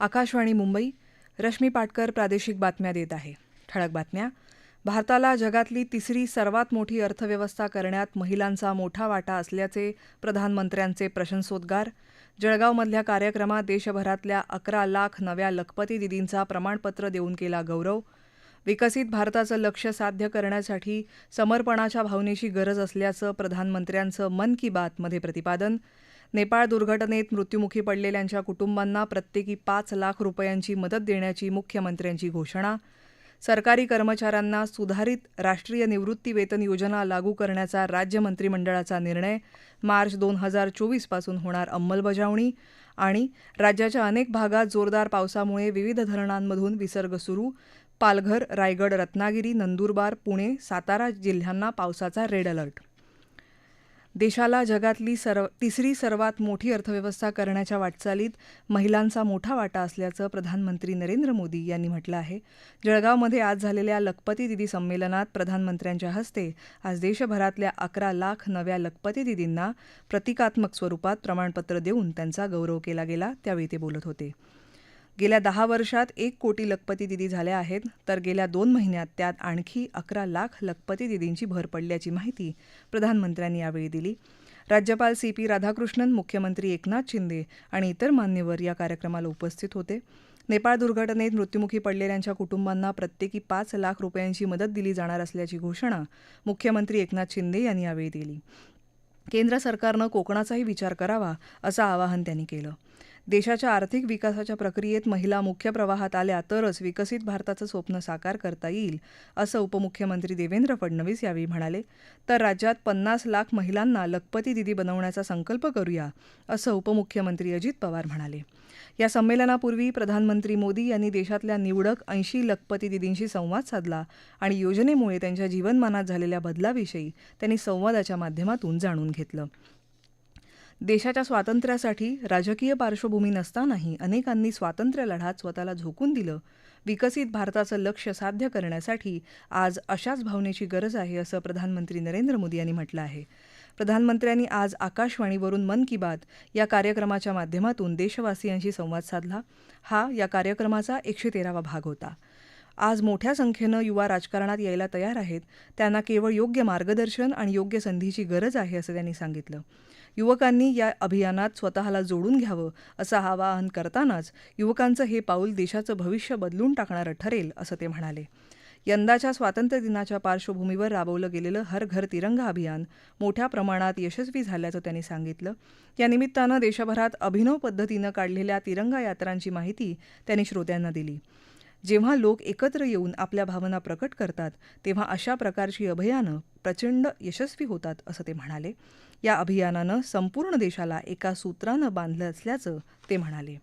आकाशवाणी मुंबई रश्मी पाटकर प्रादेशिक बातम्या देत आहे. ठळक बातम्या. भारताला जगातली तिसरी सर्वात मोठी अर्थव्यवस्था करण्यात महिलांचा मोठा वाटा असल्याचे प्रधानमंत्र्यांचे प्रशंसोद्गार. जळगावमधल्या कार्यक्रमात देशभरातल्या अकरा लाख नव्या लखपती दिदींचा प्रमाणपत्र देऊन केला गौरव. विकसित भारताचं लक्ष साध्य करण्यासाठी समर्पणाच्या भावनेची गरज असल्याचं प्रधानमंत्र्यांचं मन की बातमध्ये प्रतिपादन. नेपाळ दुर्घटनेत मृत्युमुखी पडलेल्यांच्या कुटुंबांना प्रत्येकी पाच लाख रुपयांची मदत देण्याची मुख्यमंत्र्यांची घोषणा. सरकारी कर्मचाऱ्यांना सुधारित राष्ट्रीय निवृत्ती वेतन योजना लागू करण्याचा राज्य मंत्रिमंडळाचा निर्णय मार्च दोन हजार चोवीसपासून होणार अंमलबजावणी आणि राज्याच्या अनेक भागात जोरदार पावसामुळे विविध धरणांमधून विसर्ग सुरू. पालघर रायगड रत्नागिरी नंदुरबार पुणे सातारा जिल्ह्यांना पावसाचा रेड अलर्ट. देशाला जगातली सर्व तिसरी सर्वात मोठी अर्थव्यवस्था करण्याच्या वाटचालीत महिलांचा मोठा वाटा असल्याचं प्रधानमंत्री नरेंद्र मोदी यांनी म्हटलं आहे. जळगावमध्ये आज झालेल्या लखपती दिदी संमेलनात प्रधानमंत्र्यांच्या हस्ते आज देशभरातल्या अकरा लाख नव्या लखपती दिदींना प्रतिकात्मक स्वरूपात प्रमाणपत्र देऊन त्यांचा गौरव केला गेला त्यावेळी ते बोलत होते. गेल्या दहा वर्षात एक कोटी लखपती दिदी झाल्या आहेत तर गेल्या दोन महिन्यात त्यात आणखी अकरा लाख लखपती दिदींची भर पडल्याची माहिती प्रधानमंत्र्यांनी यावेळी दिली. राज्यपाल सी पी राधाकृष्णन मुख्यमंत्री एकनाथ शिंदे आणि इतर मान्यवर या कार्यक्रमाला उपस्थित होते. नेपाळ दुर्घटनेत मृत्युमुखी पडलेल्यांच्या कुटुंबांना प्रत्येकी पाच लाख रुपयांची मदत दिली जाणार असल्याची घोषणा मुख्यमंत्री एकनाथ शिंदे यांनी यावेळी दिली. केंद्र सरकारनं कोकणाचाही विचार करावा असं आवाहन त्यांनी केलं. देशाच्या आर्थिक विकासाच्या प्रक्रियेत महिला मुख्य प्रवाहात आल्या तरच विकसित भारताचं स्वप्न साकार करता येईल असं उपमुख्यमंत्री देवेंद्र फडणवीस यावेळी म्हणाले. तर राज्यात पन्नास लाख महिलांना लखपती दिदी बनवण्याचा संकल्प करूया असं उपमुख्यमंत्री अजित पवार म्हणाले. या संमेलनापूर्वी प्रधानमंत्री मोदी यांनी देशातल्या निवडक ऐंशी लखपती दिदींशी संवाद साधला आणि योजनेमुळे त्यांच्या जीवनमानात झालेल्या बदलाविषयी त्यांनी संवादाच्या माध्यमातून जाणून घेतलं. देशाच्या स्वातंत्र्यासाठी राजकीय पार्श्वभूमी नसतानाही अनेकांनी स्वातंत्र्य लढ्यात स्वतःला झोकून दिलं. विकसित भारताचं लक्ष्य साध्य करण्यासाठी आज अशाच भावनेची गरज आहे असं प्रधानमंत्री नरेंद्र मोदी यांनी म्हटलं आहे. प्रधानमंत्र्यांनी आज आकाशवाणीवरून मन की बात या कार्यक्रमाच्या माध्यमातून देशवासियांशी संवाद साधला. हा या कार्यक्रमाचा एकशे तेरावा भाग होता. आज मोठ्या संख्येनं युवा राजकारणात यायला तयार आहेत. त्यांना केवळ योग्य मार्गदर्शन आणि योग्य संधीची गरज आहे असं त्यांनी सांगितलं. युवकांनी या अभियानात स्वतःला जोडून घ्यावं असं आवाहन करतानाच युवकांचं हे पाऊल देशाचं भविष्य बदलून टाकणारं ठरेल असं ते म्हणाले. यंदाच्या स्वातंत्र्यदिनाच्या पार्श्वभूमीवर राबवलं गेलेलं हर घर तिरंगा अभियान मोठ्या प्रमाणात यशस्वी झाल्याचं त्यांनी सांगितलं. या निमित्तानं देशभरात अभिनव पद्धतीनं काढलेल्या तिरंगा यात्रांची माहिती त्यांनी श्रोत्यांना दिली. जेव्हा लोक एकत्र येऊन आपल्या भावना प्रकट करतात तेव्हा अशा प्रकारची अभियानं प्रचंड यशस्वी होतात असं ते म्हणाले. या अभियानानं संपूर्ण देशाला एका सूत्रानं बांधलं असल्याचं ते म्हणाले.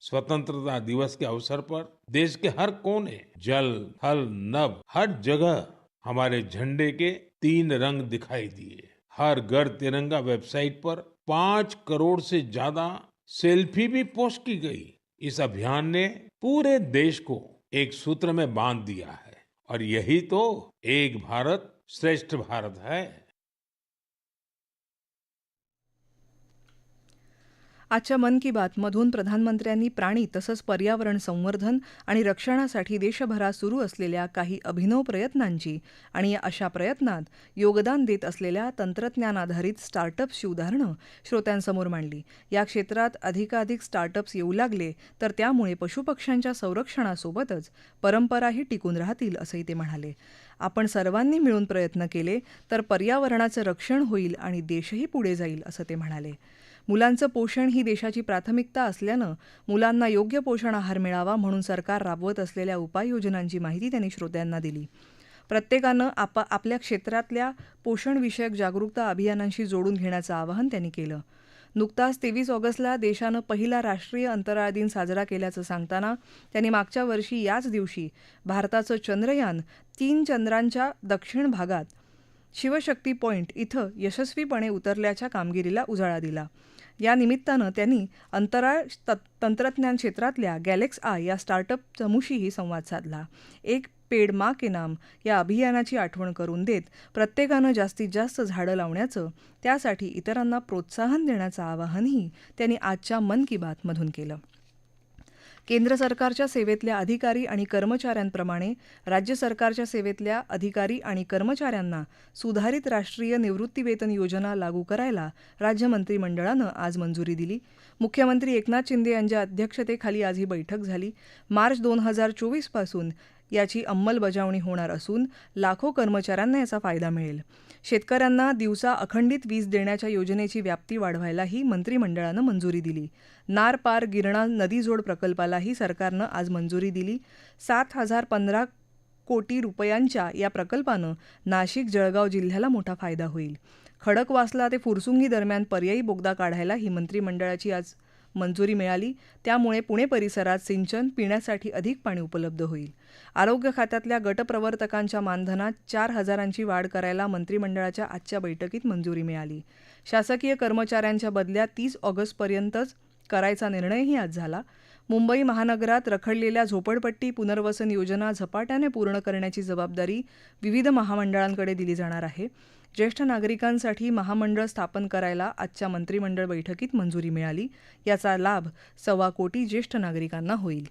स्वतंत्रता दिवस के अवसर पर देश के हर कोने जल थल नभ हर जगह हमारे झंडे के तीन रंग दिखाई दिए। हर घर तिरंगा वेबसाइट पर पांच करोड़ से ज्यादा सेल्फी भी पोस्ट की गई। इस अभियान ने पूरे देश को एक सूत्र में बांध दिया है। और यही तो एक भारत श्रेष्ठ भारत है। आजच्या मन की बातमधून प्रधानमंत्र्यांनी प्राणी तसंच पर्यावरण संवर्धन आणि रक्षणासाठी देशभरात सुरू असलेल्या काही अभिनव प्रयत्नांची आणि या अशा प्रयत्नात योगदान देत असलेल्या तंत्रज्ञानाधारित स्टार्टअप्सची उदाहरणं श्रोत्यांसमोर मांडली. या क्षेत्रात अधिकाधिक स्टार्टअप्स येऊ लागले तर त्यामुळे पशुपक्ष्यांच्या संरक्षणासोबतच परंपराही टिकून राहतील असंही ते म्हणाले. आपण सर्वांनी मिळून प्रयत्न केले तर पर्यावरणाचं रक्षण होईल आणि देशही पुढे जाईल असं ते म्हणाले. मुलांचं पोषण ही देशाची प्राथमिकता असल्यानं मुलांना योग्य पोषण आहार मिळावा म्हणून सरकार राबवत असलेल्या उपाययोजनांची माहिती त्यांनी श्रोत्यांना दिली. प्रत्येकानं आप आपल्या क्षेत्रातल्या पोषणविषयक जागरूकता अभियानांशी जोडून घेण्याचं आवाहन त्यांनी केलं. नुकताच तेवीस ऑगस्टला देशानं पहिला राष्ट्रीय अंतराळ दिन साजरा केल्याचं सांगताना त्यांनी मागच्या वर्षी याच दिवशी भारताचं चंद्रयान तीन चंद्रांच्या दक्षिण भागात शिवशक्ती पॉईंट इथं यशस्वीपणे उतरल्याच्या कामगिरीला उजाळा दिला. या निमित्तानं त्यांनी अंतराळ तंत्रज्ञान क्षेत्रातल्या गॅलेक्स आय या स्टार्टअप चमूशीही संवाद साधला. एक पेड मा के नाम या अभियानाची आठवण करून देत प्रत्येकानं जास्तीत जास्त झाडं लावण्याचं त्यासाठी इतरांना प्रोत्साहन देण्याचं आवाहनही त्यांनी आजच्या मन की बातमधून केलं. केंद्र सरकारच्या सेवेतल्या अधिकारी आणि कर्मचाऱ्यांप्रमाणे राज्य सरकारच्या सेवेतल्या अधिकारी आणि कर्मचाऱ्यांना सुधारित राष्ट्रीय निवृत्तीवेतन योजना लागू करायला राज्य मंत्रिमंडळानं आज मंजुरी दिली. मुख्यमंत्री एकनाथ शिंदे यांच्या अध्यक्षतेखाली आज ही बैठक झाली. मार्च दोन हजार चोवीसपासून याची अंमलबजावणी होणार असून लाखो कर्मचाऱ्यांना याचा फायदा मिळेल. शेतकऱ्यांना दिवसा अखंडित वीज देण्याच्या योजनेची व्याप्ती वाढवायलाही मंत्रिमंडळानं मंजुरी दिली. नार पार गिरणा नदीजोड प्रकल्पालाही सरकारनं आज मंजुरी दिली. सात हजार पंधरा कोटी रुपयांच्या या प्रकल्पानं नाशिक जळगाव जिल्ह्याला मोठा फायदा होईल. खडकवासला ते फुरसुंगी दरम्यान पर्यायी बोगदा काढायला ही मंत्रिमंडळाची आज मंजुरी मिळाली त्यामुळे पुणे परिसरात सिंचन पिण्यासाठी अधिक पाणी उपलब्ध होईल. आरोग्य खात्यातल्या गटप्रवर्तकांच्या मानधनात चार हजारांची वाढ करायला मंत्रिमंडळाच्या आजच्या बैठकीत मंजुरी मिळाली. शासकीय कर्मचाऱ्यांच्या बदल्या तीस ऑगस्टपर्यंतच करायचा निर्णयही आज झाला. मुंबई महानगरात रखडलेल्या झोपडपट्टी पुनर्वसन योजना झपाट्याने पूर्ण करण्याची जबाबदारी विविध महामंडळांकडे दिली जाणार आहे. ज्येष्ठ नागरिकांसाठी महामंडळ स्थापन करायला आजच्या मंत्रिमंडळ बैठकीत मंजुरी मिळाली. याचा लाभ सव्वा कोटी ज्येष्ठ नागरिकांना होईल.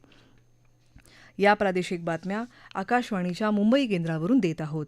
या प्रादेशिक बातम्या आकाशवाणीच्या मुंबई केंद्रावरून देत आहोत.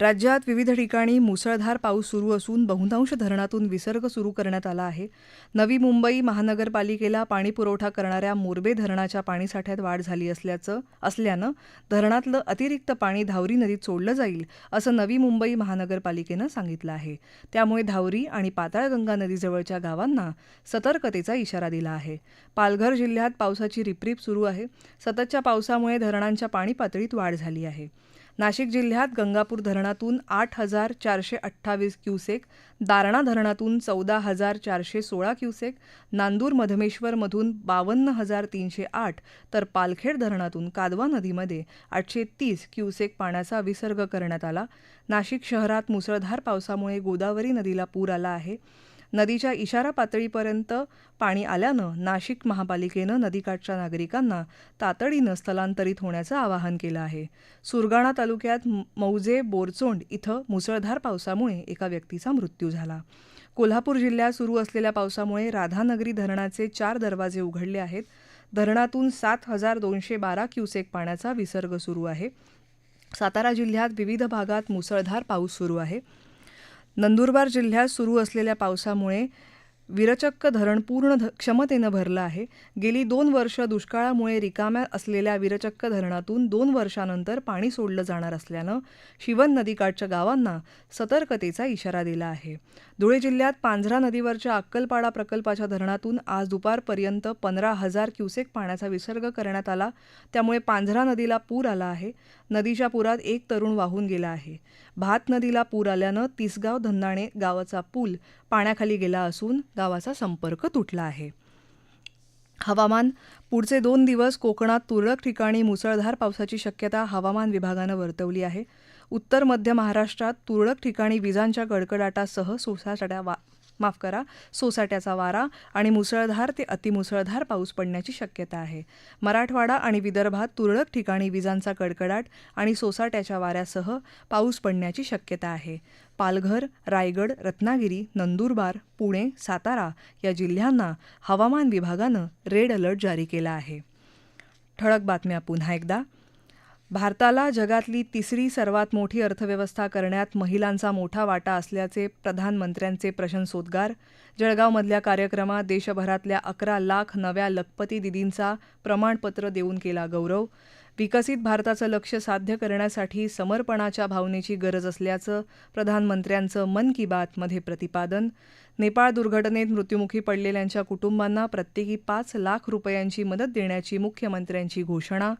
राज्यात विविध ठिकाणी मुसळधार पाऊस सुरू असून बहुतांश धरणातून विसर्ग सुरू करण्यात आला आहे. नवी मुंबई महानगरपालिकेला पाणीपुरवठा करणाऱ्या मोरबे धरणाच्या पाणीसाठ्यात वाढ झाली असल्याचं असल्यानं धरणातलं अतिरिक्त पाणी धावरी नदीत सोडलं जाईल असं नवी मुंबई महानगरपालिकेनं सांगितलं आहे. त्यामुळे धावरी आणि पाताळगंगा नदीजवळच्या गावांना सतर्कतेचा इशारा दिला आहे. पालघर जिल्ह्यात पावसाची रिपरिप सुरू आहे. सततच्या पावसामुळे धरणांच्या पाणी पातळीत वाढ झाली आहे. नाशिक जिल्ह्यात गंगापूर धरणातून आठ हजार चारशे अठ्ठावीस क्युसेक दारणा धरणातून चौदा हजार चारशे सोळा क्युसेक नांदूर मधमेश्वरमधून बावन्न हजार तीनशे आठ तर पालखेड धरणातून कादवा नदीमध्ये आठशे तीस क्युसेक पाण्याचा विसर्ग करण्यात आला. नाशिक शहरात मुसळधार पावसामुळे गोदावरी नदीला पूर आला आहे. नदीच्या इशारा पातळीपर्यंत पाणी आल्यानं नाशिक महापालिकेनं नदीकाठच्या नागरिकांना तातडीनं स्थलांतरित होण्याचं आवाहन केलं आहे. सुरगाणा तालुक्यात मौजे बोरचोंड इथं मुसळधार पावसामुळे एका व्यक्तीचा मृत्यू झाला. कोल्हापूर जिल्ह्यात सुरू असलेल्या पावसामुळे राधानगरी धरणाचे चार दरवाजे उघडले आहेत. धरणातून सात हजार दोनशे बारा क्युसेक पाण्याचा विसर्ग सुरू आहे. सातारा जिल्ह्यात विविध भागात मुसळधार पाऊस सुरू आहे. नंदुरबार जिल्ह्यात सुरू असलेल्या पावसामुळे विरचक्क धरण पूर्ण ध क्षमतेनं भरलं आहे. गेली दोन वर्ष दुष्काळामुळे रिकाम्या असलेल्या विरचक्क धरणातून दोन वर्षानंतर पाणी सोडलं जाणार असल्यानं शिवन नदीकाठच्या गावांना सतर्कतेचा इशारा दिला आहे. धुळे जिल्ह्यात पांझरा नदीवरच्या अक्कलपाडा प्रकल्पाच्या धरणातून आज दुपारपर्यंत पंधरा हजार क्युसेक पाण्याचा विसर्ग करण्यात आला. त्यामुळे पांझरा नदीला पूर आला आहे. नदीच्या पुरात एक तरुण वाहून गेला आहे. भात नदीला पूर आल्यानं तिसगाव धंदाणे गावाचा पूल पाण्याखाली गेला असून गावाचा संपर्क तुटला आहे. हवामान पुढचे दोन दिवस कोकणात तुरळक ठिकाणी मुसळधार पावसाची शक्यता हवामान विभागानं वर्तवली आहे. उत्तर मध्य महाराष्ट्रात तुरळक ठिकाणी विजांच्या कडकडाटासह सोसाट्या वा माफ करा सोसाट्याचा वारा आणि मुसळधार ते अतिमुसळधार पाऊस पडण्याची शक्यता आहे. मराठवाडा आणि विदर्भात तुरळक ठिकाणी विजांचा कडकडाट आणि सोसाट्याच्या वाऱ्यासह पाऊस पडण्याची शक्यता आहे. पालघर रायगड रत्नागिरी नंदुरबार पुणे सातारा या जिल्ह्यांना हवामान विभागानं रेड अलर्ट जारी केला आहे. ठळक बातम्या पुन्हा एकदा. भारताला जगातली तिसरी सर्वात मोठी अर्थव्यवस्था करण्यात महिलांचा मोठा वाटा असल्याचे प्रधानमंत्र्यांचे प्रशंसोद्गार. जळगावमधल्या कार्यक्रमात देशभरातल्या अकरा लाख नव्या लखपती दिदींचा प्रमाणपत्र देऊन केला गौरव. विकसित भारताचं लक्ष साध्य करण्यासाठी समर्पणाच्या भावनेची गरज असल्याचं प्रधानमंत्र्यांचं मन की बातमध्ये प्रतिपादन. नेपाळ दुर्घटनेत मृत्युमुखी पडलेल्यांच्या कुटुंबांना प्रत्येकी पाच लाख रुपयांची मदत देण्याची मुख्यमंत्र्यांची घोषणा.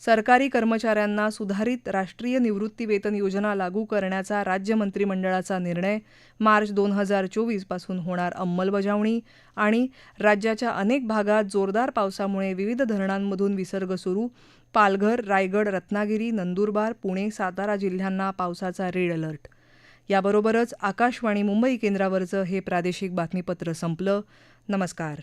सरकारी कर्मचाऱ्यांना सुधारित राष्ट्रीय निवृत्तीवेतन योजना लागू करण्याचा राज्य मंत्रिमंडळाचा निर्णय मार्च दोन हजार चोवीसपासून होणार अंमलबजावणी आणि राज्याच्या अनेक भागात जोरदार पावसामुळे विविध धरणांमधून विसर्ग सुरू. पालघर रायगड रत्नागिरी नंदुरबार पुणे सातारा जिल्ह्यांना पावसाचा रेड अलर्ट. याबरोबरच आकाशवाणी मुंबई केंद्रावरचं हे प्रादेशिक बातमीपत्र संपलं. नमस्कार.